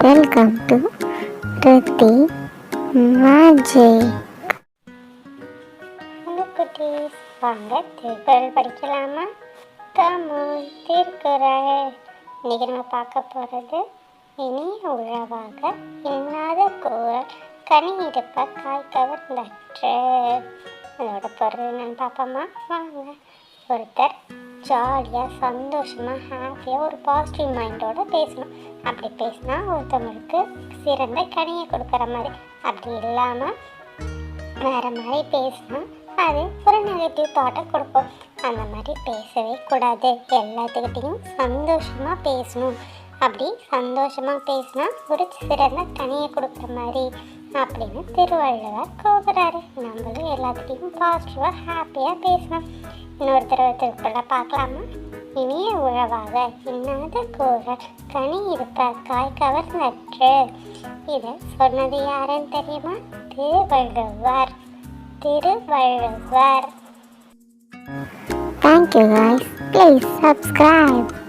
Welcome to Rithi magic hello குட்டீஸ் வாங்க திருக்குறள் படிக்கலாமா? தமிழ் திருக்குறள் இன்னைக்கு நம்ம பார்க்க போகிறது இனிய உழவாக இல்லாத குரல் கனி இருப்ப காய் கவர்ந்தற்று அதோட பொருள் என்னன்னு பார்ப்போமா? வாங்க ஒருத்தர் ஜாலியாக சந்தோஷமாக ஹாப்பியாக ஒரு பாசிட்டிவ் மைண்டோடு பேசணும். அப்படி பேசினா ஒருத்தவங்களுக்கு சிறந்த கனியை கொடுக்குற மாதிரி. அப்படி இல்லாமல் வேறு மாதிரி பேசினா அது ஒரு நெகட்டிவ் தாட்டை கொடுக்கும். அந்த மாதிரி பேசவே கூடாது. எல்லாத்துக்கிட்டேயும் சந்தோஷமாக பேசணும். அப்படி சந்தோஷமாக பேசினா ஒரு சிறந்த கனியை கொடுக்குற மாதிரி அப்படின்னு திருவள்ளுவர் கோபுறாரு நம்மளும் எல்லாத்துலேயும் பாசிட்டிவாக ஹாப்பியாக பேசணும். இன்னொரு தடவை திருக்குறளை பார்க்கலாமா? இனிய உழவாக இன்னாத கூறல் கனி இருப்ப காய் கவர்ந்தற்று இதை சொன்னது யாருன்னு தெரியுமா? Thiruvalluvar. Thiruvalluvar. Thank you guys. Please subscribe.